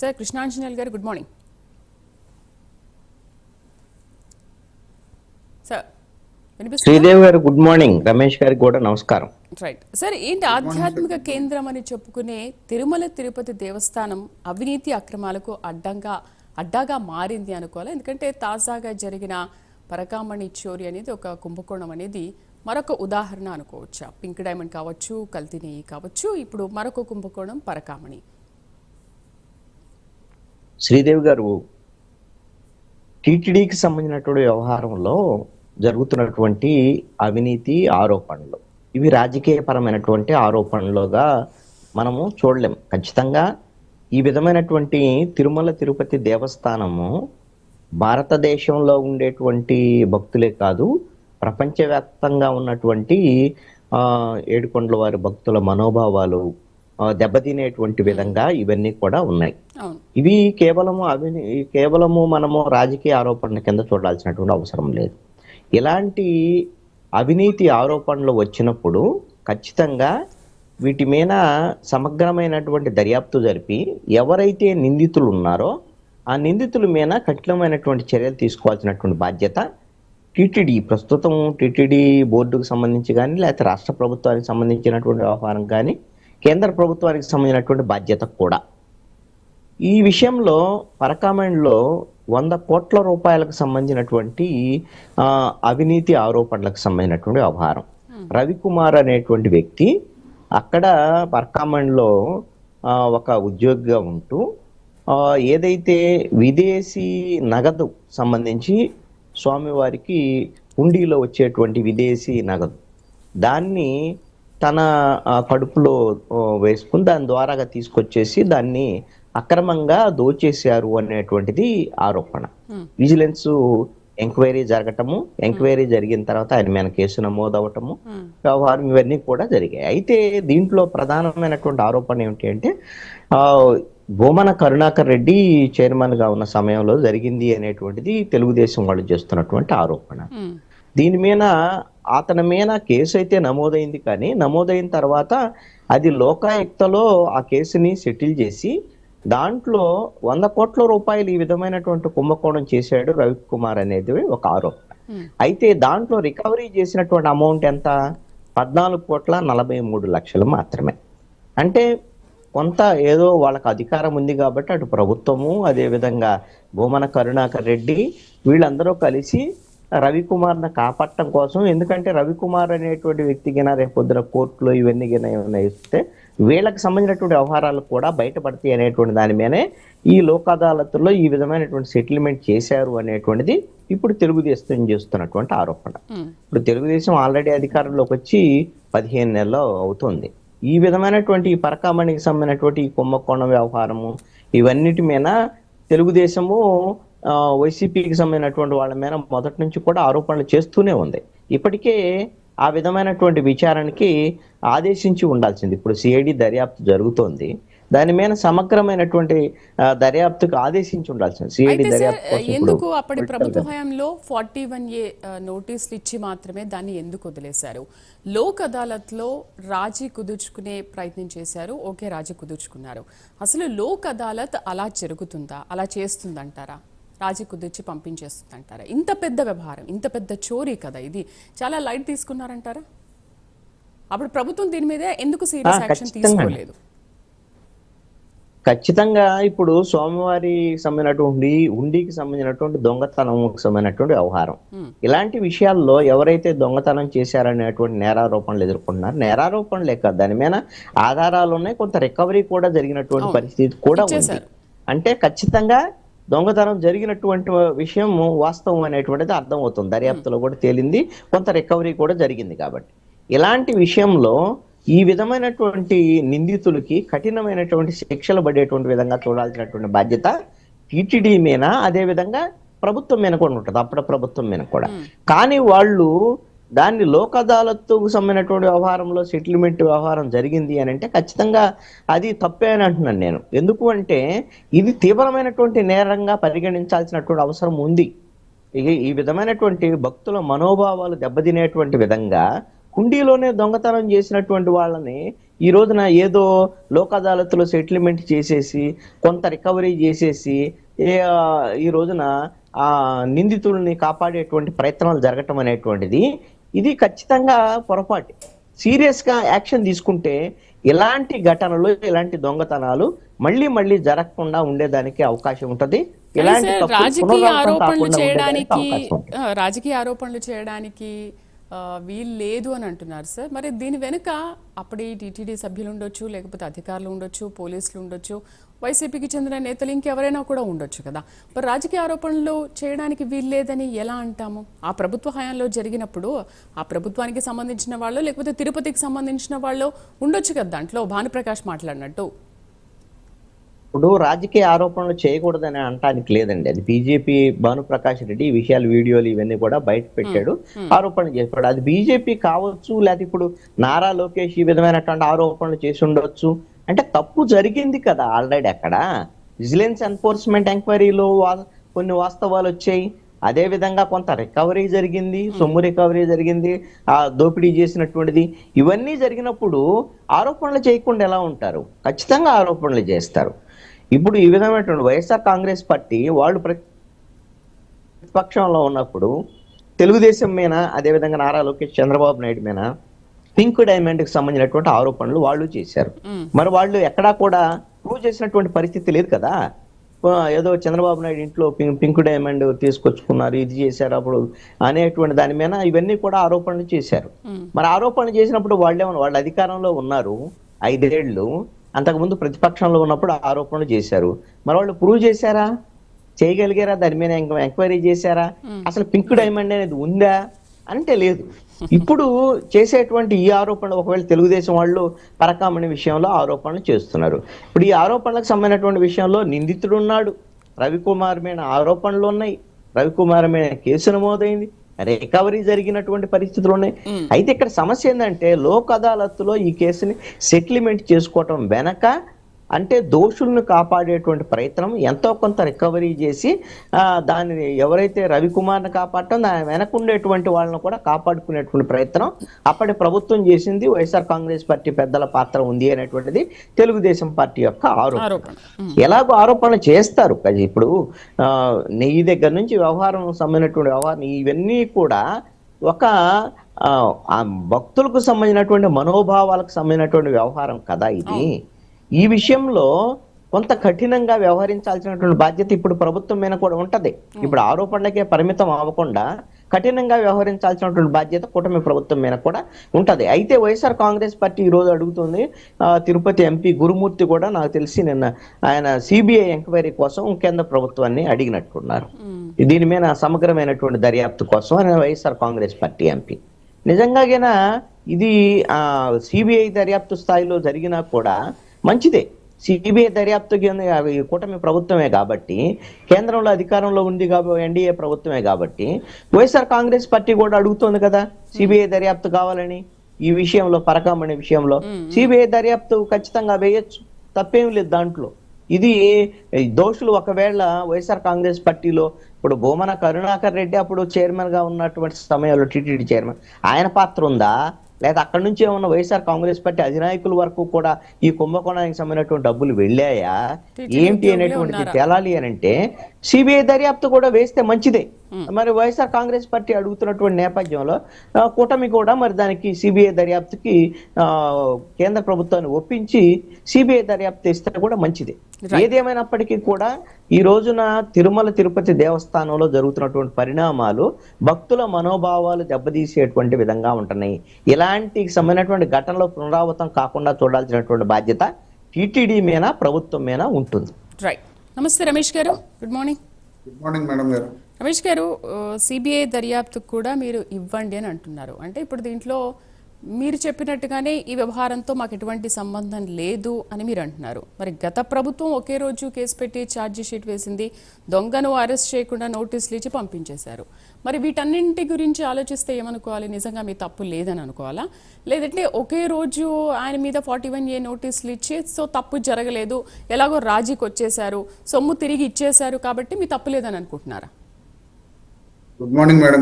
Sir Krishnanjaneyulu గారు good morning sir Sridevi గారు good morning Ramesh గారికి కూడా నమస్కారం. రైట్ సార్ ఏంటి ఆధ్యాత్మిక కేంద్రం అని చెప్పుకునే తిరుమల తిరుపతి దేవస్థానం అవినీతి అక్రమాలకు అడ్డంగా అడ్డాగా మారింది అనుకోవాలి? ఎందుకంటే తాజాగా జరిగిన పరకామణి చోరీ అనేది ఒక కుంభకోణం అనేది మరొక ఉదాహరణ అనుకోవచ్చా? పింక్ డైమండ్ కావచ్చు కల్తీ నెయ్యి కావచ్చు ఇప్పుడు మరొక కుంభకోణం పరకామణి. శ్రీదేవి గారు టీటీడీకి సంబంధించినటువంటి వ్యవహారంలో జరుగుతున్నటువంటి అవినీతి ఆరోపణలు. ఇవి రాజకీయపరమైనటువంటి ఆరోపణలుగా మనము చూడలేం. ఖచ్చితంగా ఈ విధమైనటువంటి తిరుమల తిరుపతి దేవస్థానము భారతదేశంలో ఉండేటువంటి భక్తులే కాదు ప్రపంచవ్యాప్తంగా ఉన్నటువంటి ఏడుకొండల వారి భక్తుల మనోభావాలు దెబ్బతినేటువంటి విధంగా ఇవన్నీ కూడా ఉన్నాయి. ఇవి కేవలము అవిని కేవలము మనము రాజకీయ ఆరోపణల కింద చూడాల్సినటువంటి అవసరం లేదు. ఇలాంటి అవినీతి ఆరోపణలు వచ్చినప్పుడు ఖచ్చితంగా వీటి మీద సమగ్రమైనటువంటి దర్యాప్తు జరిపి ఎవరైతే నిందితులు ఉన్నారో ఆ నిందితుల మీద కఠినమైనటువంటి చర్యలు తీసుకోవాల్సినటువంటి బాధ్యత టీటీడీ ప్రస్తుతం టీటీడీ బోర్డుకు సంబంధించి కానీ లేకపోతే రాష్ట్ర ప్రభుత్వానికి సంబంధించినటువంటి వ్యవహారం కానీ కేంద్ర ప్రభుత్వానికి సంబంధించినటువంటి బాధ్యత కూడా. ఈ విషయంలో పరకామెండ్లో వంద కోట్ల రూపాయలకు సంబంధించినటువంటి అవినీతి ఆరోపణలకు సంబంధించినటువంటి వ్యవహారం. రవికుమార్ అనేటువంటి వ్యక్తి అక్కడ పరకామెండ్లో ఒక ఉద్యోగిగా ఉంటూ ఏదైతే విదేశీ నగదు సంబంధించి స్వామివారికి హుండీలో వచ్చేటువంటి విదేశీ నగదు దాన్ని తన కడుపులో వేసుకుని దాని ద్వారాగా తీసుకొచ్చేసి దాన్ని అక్రమంగా దోచేశారు అనేటువంటిది ఆరోపణ. విజిలెన్స్ ఎంక్వైరీ జరగటము ఎంక్వైరీ జరిగిన తర్వాత ఆయన మీద కేసు నమోదు అవటము వ్యవహారం ఇవన్నీ కూడా జరిగాయి. అయితే దీంట్లో ప్రధానమైనటువంటి ఆరోపణ ఏమిటి అంటే ఆ, భూమన కరుణాకర్ రెడ్డి చైర్మన్గా ఉన్న సమయంలో జరిగింది అనేటువంటిది తెలుగుదేశం వాళ్ళు చేస్తున్నటువంటి ఆరోపణ. దీని మీద అతని మీద కేసు అయితే నమోదైంది కానీ నమోదైన తర్వాత అది లోకాయుక్తలో ఆ కేసుని సెటిల్ చేసి దాంట్లో వంద కోట్ల రూపాయలు ఈ విధమైనటువంటి కుంభకోణం చేశాడు రవికుమార్ అనేది ఒక ఆరోపణ. మ్మ్. అయితే దాంట్లో రికవరీ చేసినటువంటి అమౌంట్ ఎంత? పద్నాలుగు కోట్ల నలభై మూడు లక్షలు మాత్రమే. అంటే కొంత ఏదో వాళ్ళకి అధికారం ఉంది కాబట్టి అటు ప్రభుత్వము అదేవిధంగా భూమన కరుణాకర్ రెడ్డి వీళ్ళందరూ కలిసి రవికుమార్ని కాపాడటం కోసం ఎందుకంటే రవికుమార్ అనేటువంటి వ్యక్తికి రేపు పొద్దున కోర్టులో ఇవన్నీ గిన ఏమైనా ఇస్తే వీళ్ళకి సంబంధించినటువంటి వ్యవహారాలు కూడా బయటపడతాయి అనేటువంటి దాని మీదనే ఈ లోక్ అదాలత్లో ఈ విధమైనటువంటి సెటిల్మెంట్ చేశారు అనేటువంటిది ఇప్పుడు తెలుగుదేశం చేస్తున్నటువంటి ఆరోపణ. ఇప్పుడు తెలుగుదేశం ఆల్రెడీ అధికారంలోకి వచ్చి పదిహేను నెలలు అవుతుంది ఈ విధమైనటువంటి ఈ పరకామణికి సంబంధించినటువంటి ఈ కుంభకోణం వ్యవహారము ఇవన్నిటి మీద తెలుగుదేశము వైసీపీకి సంబంధించినటువంటి వాళ్ళ మీద మొదటి నుంచి కూడా ఆరోపణలు చేస్తూనే ఉంది. ఇప్పటికే ఆ విధమైనటువంటి విచారణకి ఆదేశించి ఉండాల్సింది. ఇప్పుడు సిఐడి దర్యాప్తు జరుగుతోంది. దాని మీద సమగ్రమైనటువంటి దర్యాప్తుకు ఆదేశించి ఉండాల్సింది. సిఐడి దర్యాప్తు ఎందుకు అప్పటి ప్రభుత్వ హయాంలో ఫార్టీ వన్ ఏ నోటీసులు ఇచ్చి మాత్రమే దాన్ని ఎందుకు వదిలేశారు? లోక్ అదాలత్లో రాజీ కుదుర్చుకునే ప్రయత్నం చేశారు. ఓకే రాజీ కుదుర్చుకున్నారు. అసలు లోక్ అదాలత్ అలా జరుగుతుందా? అలా చేస్తుందంటారా? రాజీ కుదిర్చి పంపించేస్తుందంటారా? ఇంత పెద్ద వ్యవహారం ఇంత పెద్ద చోరీ కదా ఇది. చాలా లైట్ తీసుకున్నారంటారా? అప్పుడు ప్రభుత్వం దీని మీద ఎందుకు సీరియస్ యాక్షన్. తీసుకోలేదు? ఖచ్చితంగా ఇప్పుడు స్వామివారి సంబంధించినటువంటి హుండీకి సంబంధించినటువంటి దొంగతనంకి సంబంధించినటువంటి వ్యవహారం. ఇలాంటి విషయాల్లో ఎవరైతే దొంగతనం చేశారనేటువంటి నేరారోపణలు ఎదుర్కొంటున్నారు నేరారోపణలే కాదు దాని మీద ఆధారాలు ఉన్నాయి కొంత రికవరీ కూడా జరిగినటువంటి పరిస్థితి కూడా ఉంది. అంటే ఖచ్చితంగా దొంగతనం జరిగినటువంటి విషయం వాస్తవం అనేటువంటిది అర్థమవుతుంది. దర్యాప్తులో కూడా తేలింది. కొంత రికవరీ కూడా జరిగింది కాబట్టి. ఇలాంటి విషయంలో ఈ విధమైనటువంటి నిందితులకి కఠినమైనటువంటి శిక్షలు పడేటువంటి విధంగా చూడాల్సినటువంటి బాధ్యత టీటీడీ మీద అదే విధంగా ప్రభుత్వం మీద కూడా ఉంటుంది. అప్పటి ప్రభుత్వం మీద కూడా. కానీ వాళ్ళు దాన్ని లోక్ అదాలత్కు సంబంధించినటువంటి వ్యవహారంలో సెటిల్మెంట్ వ్యవహారం జరిగింది అని అంటే ఖచ్చితంగా అది తప్పే అని అంటున్నాను నేను. ఎందుకు అంటే ఇది తీవ్రమైనటువంటి నేరంగా పరిగణించాల్సినటువంటి అవసరం ఉంది. ఈ విధమైనటువంటి భక్తుల మనోభావాలు దెబ్బతినేటువంటి విధంగా కుండీలోనే దొంగతనం చేసినటువంటి వాళ్ళని ఈ రోజున ఏదో లోక్ అదాలత్లో సెటిల్మెంట్ చేసేసి కొంత రికవరీ చేసేసి ఈ రోజున ఆ నిందితుల్ని కాపాడేటువంటి ప్రయత్నాలు జరగటం అనేటువంటిది ఇది ఖచ్చితంగా పొరపాటు. సీరియస్గా యాక్షన్ తీసుకుంటే ఇలాంటి ఘటనలు ఇలాంటి దొంగతనాలు మళ్ళీ మళ్ళీ జరగకుండా ఉండేదానికి అవకాశం ఉంటది. ఇలాంటి రాజకీయ ఆరోపణలు చేయడానికి రాజకీయ ఆరోపణలు చేయడానికి వీలు లేదు అని అంటున్నారు సార్. మరి దీని వెనుక అప్పటి టీటీడీ సభ్యులు ఉండొచ్చు లేకపోతే అధికారులు ఉండొచ్చు పోలీసులు ఉండొచ్చు వైసీపీకి చెందిన నేతలు ఇంకెవరైనా కూడా ఉండొచ్చు కదా. మరి రాజకీయ ఆరోపణలు చేయడానికి వీలు లేదని ఎలా అంటాము? ఆ ప్రభుత్వ హయాంలో జరిగినప్పుడు ఆ ప్రభుత్వానికి సంబంధించిన వాళ్ళు లేకపోతే తిరుపతికి సంబంధించిన వాళ్ళు ఉండొచ్చు కదా దాంట్లో? భానుప్రకాష్ మాట్లాడినట్టు. ఇప్పుడు రాజకీయ ఆరోపణలు చేయకూడదని అనటానికి లేదండి. అది బీజేపీ భానుప్రకాష్ రెడ్డి ఈ విషయాలు వీడియోలు ఇవన్నీ కూడా బయట పెట్టాడు. ఆరోపణలు చేశాడు. అది బీజేపీ కావచ్చు లేకపోతే ఇప్పుడు నారా లోకేష్ ఈ విధమైనటువంటి ఆరోపణలు చేసి ఉండొచ్చు. అంటే తప్పు జరిగింది కదా ఆల్రెడీ అక్కడ. విజిలెన్స్ ఎన్ఫోర్స్మెంట్ ఎంక్వైరీలో వా- కొన్ని వాస్తవాలు వచ్చాయి. అదే విధంగా కొంత రికవరీ జరిగింది సొమ్ము రికవరీ జరిగింది ఆ దోపిడీ చేసినటువంటిది. ఇవన్నీ జరిగినప్పుడు ఆరోపణలు చేయకుండా ఎలా ఉంటారు? ఖచ్చితంగా ఆరోపణలు చేస్తారు. ఇప్పుడు ఈ విధమైనటువంటి వైఎస్ఆర్ కాంగ్రెస్ పార్టీ వాళ్ళు ప్రతి- ప్రతిపక్షంలో ఉన్నప్పుడు తెలుగుదేశం మీద అదేవిధంగా నారా లోకేష్ చంద్రబాబు నాయుడు మీద పింక్ డైమండ్కి సంబంధించినటువంటి ఆరోపణలు వాళ్ళు చేశారు. మరి వాళ్ళు ఎక్కడా కూడా ప్రూవ్ చేసినటువంటి పరిస్థితి లేదు కదా? ఏదో చంద్రబాబు నాయుడు ఇంట్లో పింక్ డైమండ్ తీసుకొచ్చుకున్నారు ఇది చేశారు అప్పుడు అనేటువంటి దాని మీద ఇవన్నీ కూడా ఆరోపణలు చేశారు. మరి ఆరోపణలు చేసినప్పుడు వాళ్ళేమన్నా వాళ్ళ అధికారంలో ఉన్నారు? ఐదేళ్ళు అంతకుముందు ప్రతిపక్షంలో ఉన్నప్పుడు ఆరోపణలు చేశారు. మరి వాళ్ళు ప్రూవ్ చేశారా? చేయగలిగారా? దాని మీద ఎంక్వ- ఎంక్వైరీ చేశారా? అసలు పింక్ డైమండ్ అనేది ఉందా? అంటే లేదు. ఇప్పుడు చేసేటువంటి ఈ ఆరోపణలు ఒకవేళ తెలుగుదేశం వాళ్ళు పరకామణి విషయంలో ఆరోపణలు చేస్తున్నారు. ఇప్పుడు ఈ ఆరోపణలకు సంబంధించినటువంటి విషయంలో నిందితుడు ఉన్నాడు. రవికుమార్ మీద ఆరోపణలు ఉన్నాయి. రవికుమార్ మీద కేసు నమోదైంది. రికవరీ జరిగినటువంటి పరిస్థితులు ఉన్నాయి. అయితే ఇక్కడ సమస్య ఏంటంటే లోక్ అదాలత్లో ఈ కేసుని సెటిల్మెంట్ చేసుకోవటం వెనక అంటే దోషులను కాపాడేటువంటి ప్రయత్నం ఎంతో కొంత రికవరీ చేసి ఆ, దానిని ఎవరైతే రవికుమార్ని కాపాడటం దాని వెనక ఉండేటువంటి వాళ్ళని కూడా కాపాడుకునేటువంటి ప్రయత్నం అప్పటి ప్రభుత్వం చేసింది. వైఎస్ఆర్ కాంగ్రెస్ పార్టీ పెద్దల పాత్ర ఉంది అనేటువంటిది తెలుగుదేశం పార్టీ యొక్క ఆరోపణ. ఆరోపణ. ఎలాగో ఆరోపణలు చేస్తారు. కదా ఇప్పుడు నెయ్యి దగ్గర నుంచి వ్యవహారం సంబంధించినటువంటి వ్యవహారం ఇవన్నీ కూడా ఒక భక్తులకు సంబంధించినటువంటి మనోభావాలకు సంబంధించినటువంటి వ్యవహారం కదా ఇది. ఈ విషయంలో కొంత కఠినంగా వ్యవహరించాల్సినటువంటి బాధ్యత ఇప్పుడు ప్రభుత్వం మీద కూడా ఉంటది. ఇప్పుడు ఆరోపణలకే పరిమితం అవ్వకుండా కఠినంగా వ్యవహరించాల్సినటువంటి బాధ్యత కూటమి ప్రభుత్వం మీద కూడా ఉంటది. అయితే వైఎస్ఆర్ కాంగ్రెస్ పార్టీ ఈ రోజు అడుగుతుంది ఆ, తిరుపతి ఎంపీ గురుమూర్తి కూడా నాకు తెలిసి నిన్న ఆయన సిబిఐ ఎంక్వైరీ కోసం కేంద్ర ప్రభుత్వాన్ని అడిగినట్టున్నారు. దీని మీద సమగ్రమైనటువంటి దర్యాప్తు కోసం ఆయన వైఎస్ఆర్ కాంగ్రెస్ పార్టీ ఎంపీ. నిజంగాగిన ఇది ఆ సిబిఐ దర్యాప్తు స్థాయిలో జరిగినా కూడా మంచిదే. సిబిఐ దర్యాప్తు కింద అవి కూటమి ప్రభుత్వమే కాబట్టి కేంద్రంలో అధికారంలో ఉంది కాబట్టి ఎన్డీఏ ప్రభుత్వమే కాబట్టి వైఎస్ఆర్ కాంగ్రెస్ పార్టీ కూడా అడుగుతోంది కదా సిబిఐ దర్యాప్తు కావాలని ఈ విషయంలో పరకామణి విషయంలో. సిబిఐ దర్యాప్తు ఖచ్చితంగా వేయొచ్చు తప్పేం లేదు దాంట్లో. ఇది దోషులు ఒకవేళ వైఎస్ఆర్ కాంగ్రెస్ పార్టీలో ఇప్పుడు భూమన కరుణాకర్ రెడ్డి అప్పుడు చైర్మన్గా ఉన్నటువంటి సమయంలో టీటీడీ చైర్మన్ ఆయన పాత్ర ఉందా? లేదా అక్కడి నుంచి ఏమన్నా వైఎస్ఆర్ కాంగ్రెస్ పార్టీ అధినాయకుల వరకు కూడా ఈ కుంభకోణానికి సంబంధించినటువంటి డబ్బులు వెళ్ళాయా ఏంటి అనేటువంటిది? తేలాలి అని అంటే సిబిఐ దర్యాప్తు కూడా వేస్తే మంచిదే మరి వైఎస్ఆర్ కాంగ్రెస్ పార్టీ అడుగుతున్నటువంటి నేపథ్యంలో కూటమి కూడా మరి దానికి సిబిఐ దర్యాప్తుకి కేంద్ర ప్రభుత్వాన్ని ఒప్పించి సిబిఐ దర్యాప్తు ఇస్తే కూడా మంచిదే. ఏదేమైనప్పటికీ కూడా ఈ రోజున తిరుమల తిరుపతి దేవస్థానంలో జరుగుతున్నటువంటి పరిణామాలు భక్తుల మనోభావాలు దెబ్బతీసేటువంటి విధంగా ఉంటున్నాయి. ఇలాంటి సంబంధించినటువంటి ఘటనలో పునరావృతం కాకుండా చూడాల్సినటువంటి బాధ్యత టీటీడీ మీద ప్రభుత్వం మీద ఉంటుంది. రైట్ నమస్తే Ramesh garu. Good morning good morning madam garu. Ramesh garu CBI దర్యాప్తుకు కూడా మీరు ఇవ్వండి అని అంటున్నారు. అంటే ఇప్పుడు దీంట్లో మీరు చెప్పినట్టుగానే ఈ వ్యవహారంతో మాకు ఎటువంటి సంబంధం లేదు అని మీరు అంటున్నారు. మరి గత ప్రభుత్వం ఒకే రోజు కేసు పెట్టి ఛార్జ్ షీట్ వేసింది దొంగను అరెస్ట్ చేయకుండా నోటీసులు ఇచ్చి పంపించేశారు. మరి వీటన్నింటి గురించి ఆలోచిస్తే ఏమనుకోవాలి? నిజంగా మీ తప్పు లేదని అనుకోవాలా? లేదంటే ఒకే రోజు ఆయన మీద ఫార్టీ వన్ ఏ నోటీసులు ఇచ్చి సో తప్పు జరగలేదు ఎలాగో రాజీకి వచ్చేశారు సొమ్ము తిరిగి ఇచ్చేశారు కాబట్టి మీ తప్పు లేదని అనుకుంటున్నారా? Good morning madam